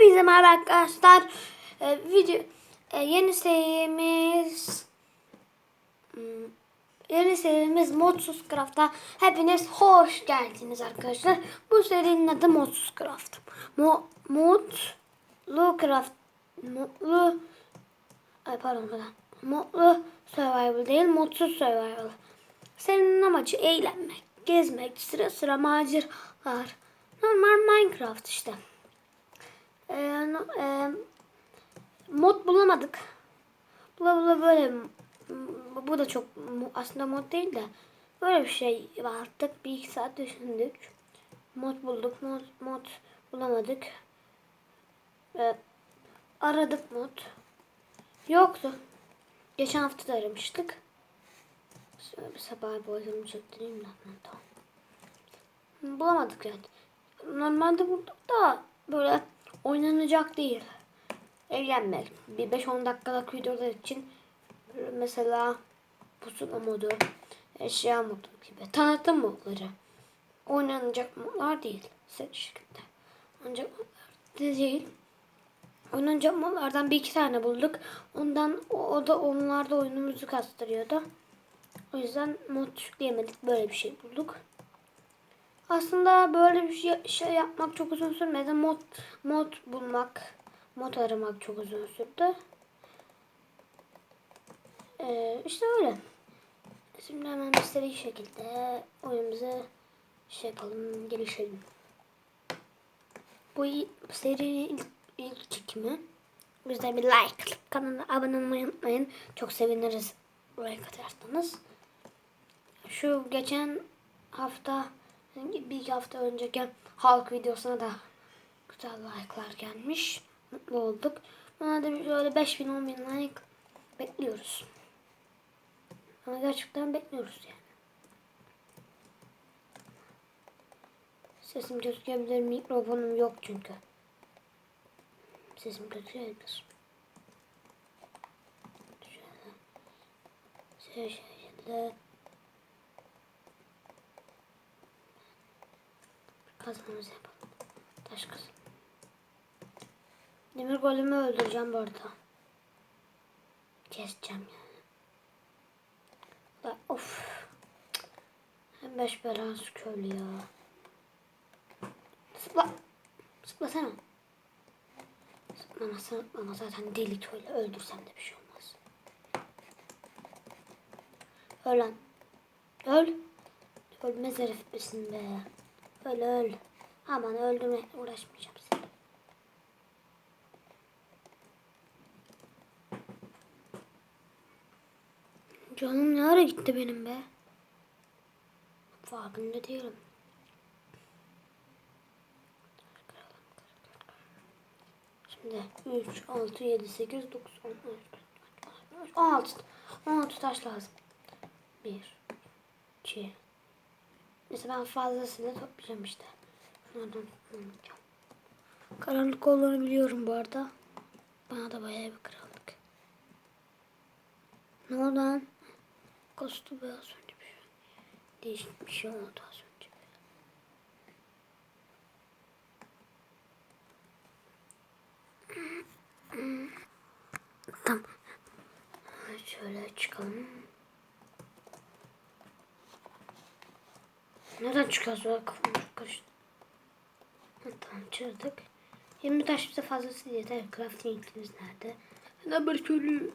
Hepinize merhaba arkadaşlar. Ee, video e, yeni serimiz Hmm, yeni serimiz Modsuz Craft'a hepiniz hoş geldiniz arkadaşlar. Bu serinin adı Modsuz Craft. Mo, Mutlu Craft Mutlu Ay pardon pardon. Mutlu Survival değil, Mutsuz Survival. Serinin amacı eğlenmek, gezmek, sıra sıra maceralar. Normal Minecraft işte. Ee, no- e, mod bulamadık. Bula bula böyle bu- da çok aslında mod değil de böyle bir şey baktık. Bir iki saat düşündük. Mod bulduk. Mod, mod bulamadık. Ee, aradık mod. Yoktu. Geçen hafta da aramıştık. Sabah boyumu çektireyim de. Bulamadık yani. Normalde bulduk da böyle oynanacak değil. Eğlenmek. Bir 5-10 dakikalık videolar için mesela pusula modu, eşya modu gibi tanıtım modları. Oynanacak modlar değil. Set şekilde. Ancak modlar değil. Oynanacak modlardan bir iki tane bulduk. Ondan o, o da onlarda oyunumuzu kastırıyordu. O yüzden mod yükleyemedik. Böyle bir şey bulduk. Aslında böyle bir şey, şey yapmak çok uzun sürmedi. Mod mod bulmak, mod aramak çok uzun sürdü. Ee, işte öyle. Şimdi hemen seri şekilde oyunumuza şey yapalım, gelişelim. Bu serinin ilk, ilk çekimi. Yüzden bir like, kanala abone olmayı unutmayın. Çok seviniriz like atarsanız. Şu geçen hafta bir iki hafta önceki halk videosuna da güzel like'lar gelmiş. Mutlu olduk. Buna da bir böyle 5000 10 bin like bekliyoruz. Ama gerçekten bekliyoruz yani. Sesim gözükebilir. Mikrofonum yok çünkü. Sesim gözükebilir. Şöyle. Şöyle. Kazmamızı yapalım. Taş kazın. Demir golümü öldüreceğim bu arada. Keseceğim yani. Da, of. Hem beş belası köylü ya. Sıpla. Sıplasana. Sıplama sıplama zaten deli köylü. Öldürsen de bir şey olmaz. Öl lan. Öl. Ölmez herif misin be. Öl öl. Aman öldürme uğraşmayacağım seni. Canım ne ara gitti benim be? Farkında değilim. Şimdi 3, 6, 7, 8, 9, 10, 11, 16. 16 taş lazım. 1, 2, Neyse ben fazlasıyla toplayacağım işte. Karanlık olduğunu biliyorum bu arada. Bana da bayağı bir karanlık. Ne oldu lan? Kostu be az önce bir şey. Değişik bir şey oldu az önce. Tamam. Şöyle çıkalım. Nereden çıkıyoruz böyle kafam çok karıştı. Tamam çözdük. 20 taş bize fazlası yeter. Crafting iklimiz nerede? Ne bir köylü.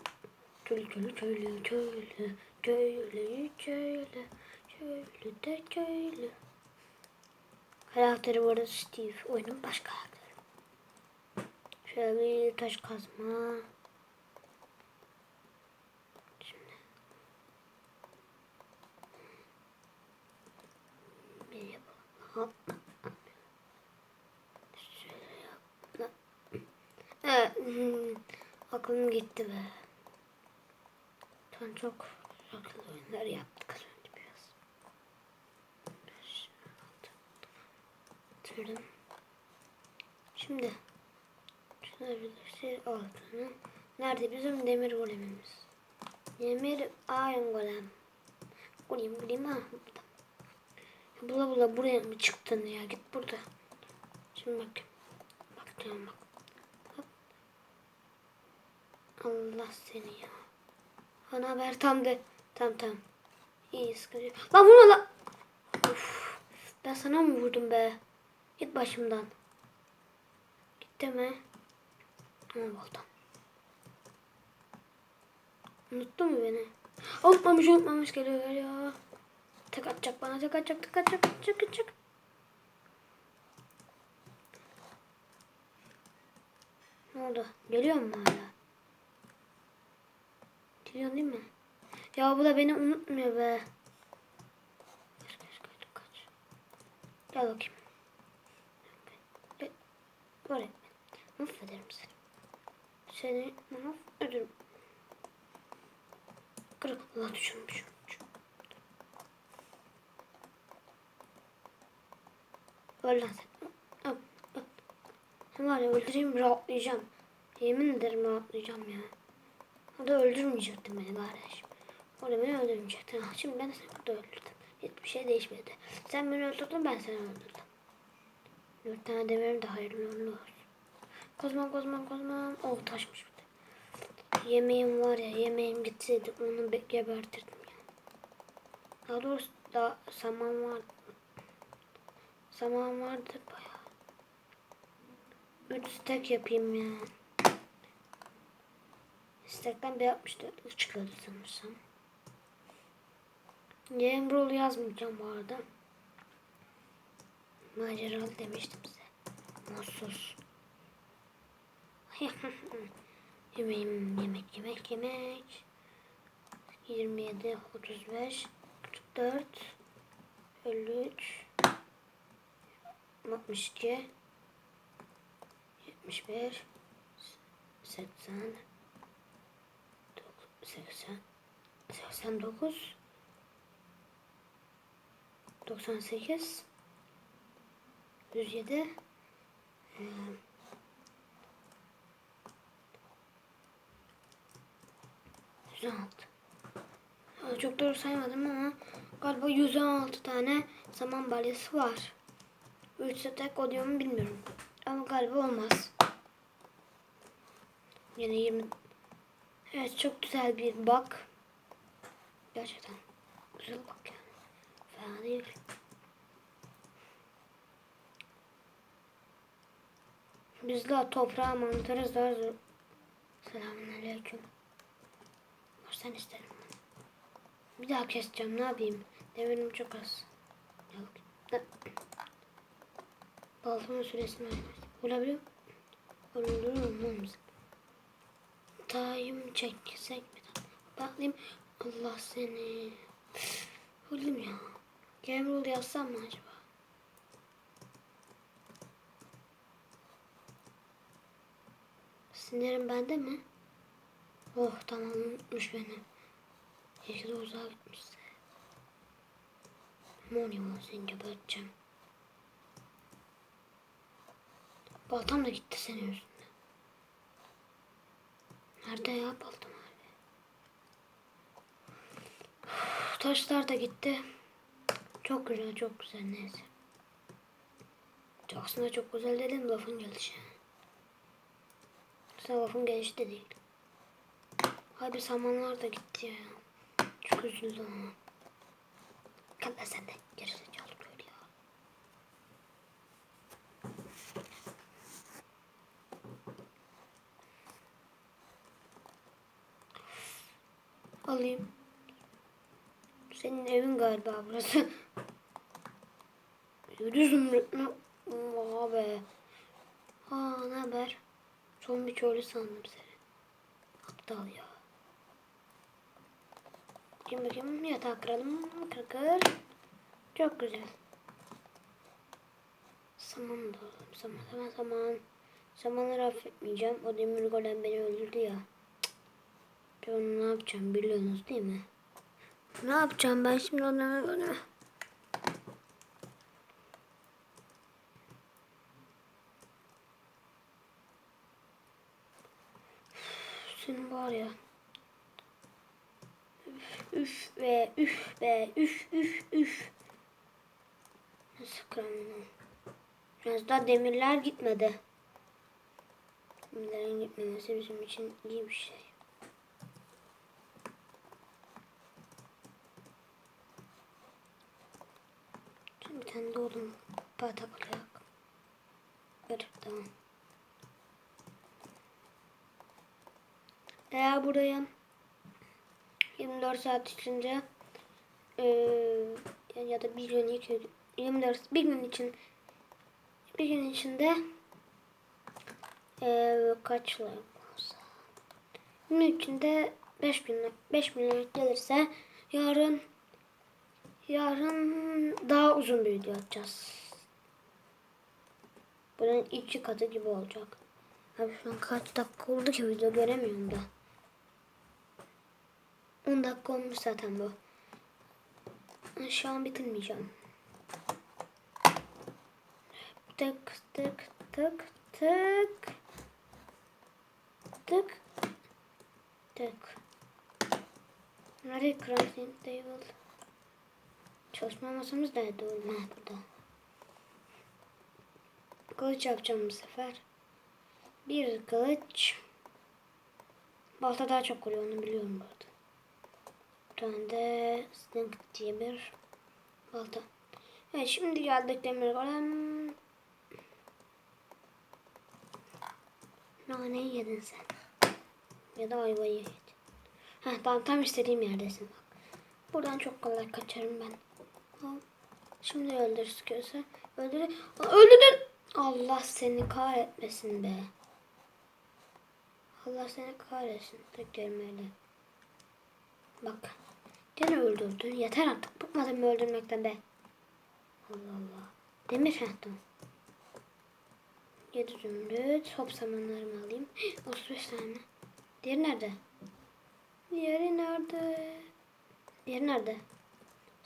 Köylü köylü köylü köylü köylü köylü köylü de köylü. Karakteri bu arada Steve. Oyunun baş karakteri. Şöyle bir taş kazma. Şimdi. Bir yapalım. Hop. Evet. Aklım gitti be. An çok akıllı oyunlar yaptık az önce biraz. Atıyorum. Şimdi. Şey altını. Nerede bizim demir golemimiz? Demir iron golem. Golem golem ha burada. Bula bula buraya mı çıktın ya? Git burada. Şimdi bak. Bak tamam bak. Allah seni ya. Ana haber tam de. Tam tam. İyi sıkıntı. Lan vurma lan. Uf, ben sana mı vurdum be? Git başımdan. Gitti mi? Ama baltam. Unuttun mu beni? Unutmamış unutmamış geliyor geliyor. Tek atacak bana tek atacak tek atacak tek atacak. Ne oldu? Geliyor mu hala? Geliyor değil mi? Ya bu da beni unutmuyor be. Kaç kaç kaç kaç. Gel bakayım. Böyle. Affederim seni. Seni affederim. Kırık. Allah düşünmüşüm. Sen var ya öldüreyim rahatlayacağım. Yemin ederim rahatlayacağım ya. Orada öldürmeyecektin beni kardeşim. Orada beni öldürmeyecektin. Şimdi ben seni burada öldürdüm. Hiçbir şey değişmedi. Sen beni öldürdün ben seni öldürdüm. Dört tane demirim de hayırlı uğurlu olsun. Kozman kozman kozman. Oh taşmış bir de. Yemeğim var ya yemeğim gitseydi onu be- gebertirdim ya. Daha doğrusu da saman var. Saman vardır bayağı. Üç stack yapayım ya. Stack'ten bir 64 çıkıyordu sanırsam. Game rule yazmayacağım bu arada. Maceralı demiştim size. Mutsuz. Yemeğim yemek yemek yemek. 27 35 44 53 62 71 80 80 89 98 107 eee, 116 Ya Çok doğru saymadım ama galiba 116 tane saman balyası var. 3 tek oluyor mu bilmiyorum. Ama galiba olmaz. Yine 20 Evet çok güzel bir bak. Gerçekten güzel bak yani. Fena değil. Biz daha toprağa mantarı zar zor. Selamünaleyküm. Varsan isterim. Bir daha keseceğim ne yapayım. Demirim çok az. Yok. Baltamın süresini vermez. Vurabiliyor muyum? Vurabiliyor muyum? Tayım çeksek mi? Bakayım. Allah seni. Öldüm ya. Game rule yazsam mı acaba? Sinirim bende mi? Oh tamam unutmuş beni. Keşke de uzağa gitmişse. Monim seni geberteceğim. Baltam da gitti senin yüzünden. Nerede ya baltam abi? Taşlar da gitti. Çok güzel çok güzel neyse. Aslında çok güzel dedim lafın gelişi. Aslında lafın gelişi de değil. Abi samanlar da gitti ya. Çok üzüldüm ama. Kalla sen gerizekalı böyle ya. Alayım. Senin evin galiba burası. Yürü zümrüt mü? Oha be. Aa ne haber? Son bir köylü sandım seni. Aptal ya. Bakayım bakayım yatağı kıralım. Kır kır. Çok güzel. Saman da alalım. Saman saman saman. Samanları affetmeyeceğim. O demir golem beni öldürdü ya. Onu ne yapacağım biliyorsunuz değil mi? Ne yapacağım ben şimdi onlara göre? Senin var ya. Üf, üf be üf be üf üf üf. Nasıl kıramam? Biraz daha demirler gitmedi. Demirlerin gitmemesi bizim için iyi bir şey. Oğlum. Patak olarak. Evet tamam. Eğer buraya 24 saat içinde eee, ya da bir gün iki gün 24 bir gün için bir gün içinde eee kaç like olsa gün içinde 5 bin 5 bin like gelirse yarın yarın daha uzun bir video atacağız. Bunun iki katı gibi olacak. Abi şu an kaç dakika oldu ki video göremiyorum da. 10 dakika olmuş zaten bu. Şu an bitirmeyeceğim. Tık tık tık tık. Tık. Tık. Nerede crafting table? Çalışma masamız nerede oğlum? Ha burada. Kılıç yapacağım bu sefer. Bir kılıç. Balta daha çok vuruyor onu biliyorum bu arada. Bir tane de Stink diye bir balta. Evet şimdi geldik demir golem. Naneyi yedin sen. Ya da ayvayı yedin. Ha tamam tam istediğim yerdesin bak. Buradan çok kolay kaçarım ben. Şimdi öldür gözü. Öldür. Aa, Öldürdün. Allah seni kahretmesin be. Allah seni kahretsin. Tek kelimeyle. Bak. Gene öldürdün. Yeter artık. Bıkmadın mı öldürmekten be? Allah Allah. Demir hattım. Yedi zümrüt. Hop samanlarımı alayım. 35 tane. Diğeri nerede? Diğeri nerede? Diğeri nerede?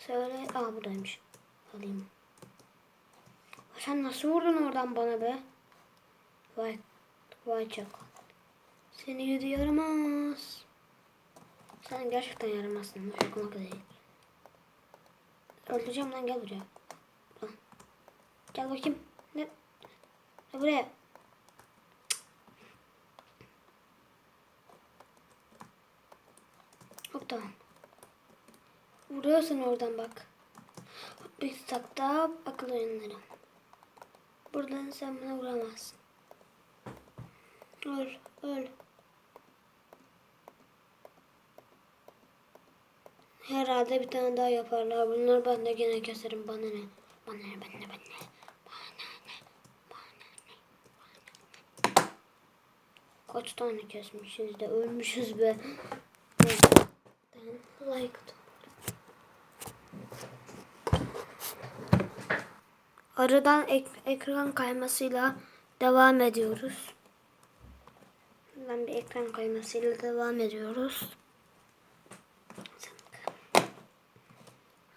Söyle. Aa buradaymış. Alayım. Sen nasıl vurdun oradan bana be? Vay. Vay çakal. Seni yüzü yaramaz. Sen gerçekten yaramazsın. Şakamak değil. Öldüreceğim lan gel buraya. Lan. Gel bakayım. Ne? Ne buraya? Hop tamam. Vuruyorsun oradan bak. Bir takta akıl oyunları. Buradan sen bana vuramazsın. Öl, öl. Herhalde bir tane daha yaparlar. Bunlar ben de gene keserim. Bana ne? Bana ne? Bana ne? Bana ne? Bana ne? Bana ne? Bana ne? Kaç tane kesmişiz de ölmüşüz be. Like atın. Aradan ek- ekran kaymasıyla devam ediyoruz. Ben bir ekran kaymasıyla devam ediyoruz.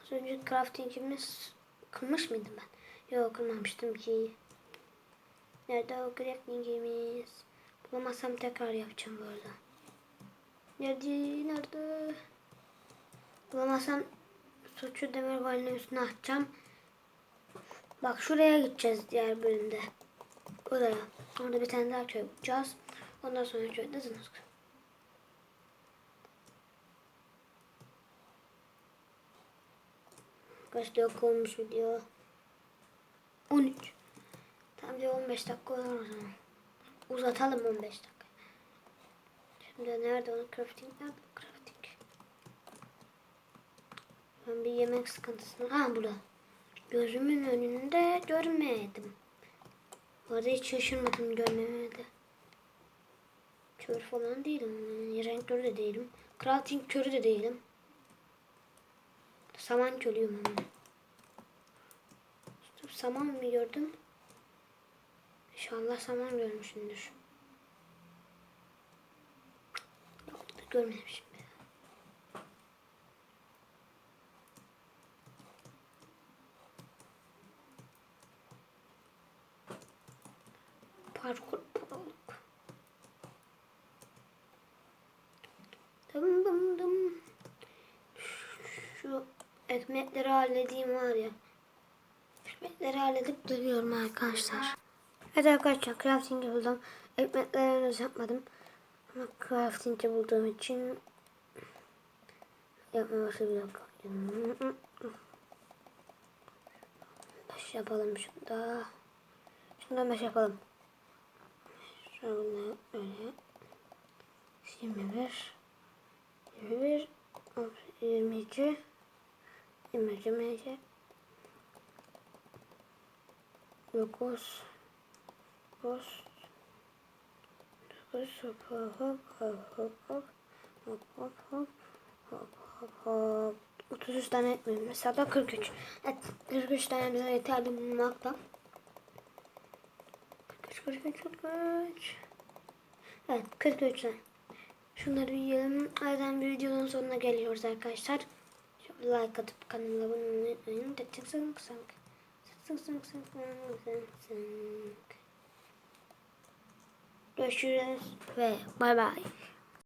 Az önce craftingimiz kırmış mıydım ben? Yok kırmamıştım ki. Nerede o craftingimiz? Bulamazsam tekrar yapacağım bu arada. Nerede? Nerede? Bulamazsam suçu demir golünün üstüne atacağım. Bak şuraya gideceğiz diğer bölümde. Oraya. Orada bir tane daha köy bulacağız. Ondan sonra köyde zınık. Kaç dakika olmuş video? 13. Tam bir 15 dakika olur o zaman. Uzatalım 15 dakika. Şimdi nerede onun crafting? Nerede crafting? Ben bir yemek sıkıntısına... Ha burada. Gözümün önünde görmedim. Bu arada hiç şaşırmadım görmemede. Kör falan değilim. Yani renk körü de değilim. Crafting körü de değilim. Saman körüyüm ama. Saman mı gördüm? İnşallah saman görmüşsündür. Yok, görmemişim. Ekmekleri halledeyim var ya. Ekmekleri halledip geliyorum arkadaşlar. Evet arkadaşlar crafting buldum. Ekmekleri henüz yapmadım. Ama crafting'i bulduğum için yapmaya dakika. 5 yapalım şunda. Şundan 5 yapalım. Şöyle öyle. 21 21 22 imajimajı. Dokuz. Dokuz. Dokuz. Hop hop hop hop hop. Hop hop hop. Hop hop hop. 33 tane etmiyorum. Mesela 43. Evet, 43 tane bize yeterli bulmakta. 43, 43, 43. Evet, 43 tane. Şunları yiyelim. Aydan bir videonun sonuna geliyoruz arkadaşlar like atıp kanalıma abone olmayı unutmayın. Tık tık tık tık tık tık tık tık Görüşürüz ve bay bay.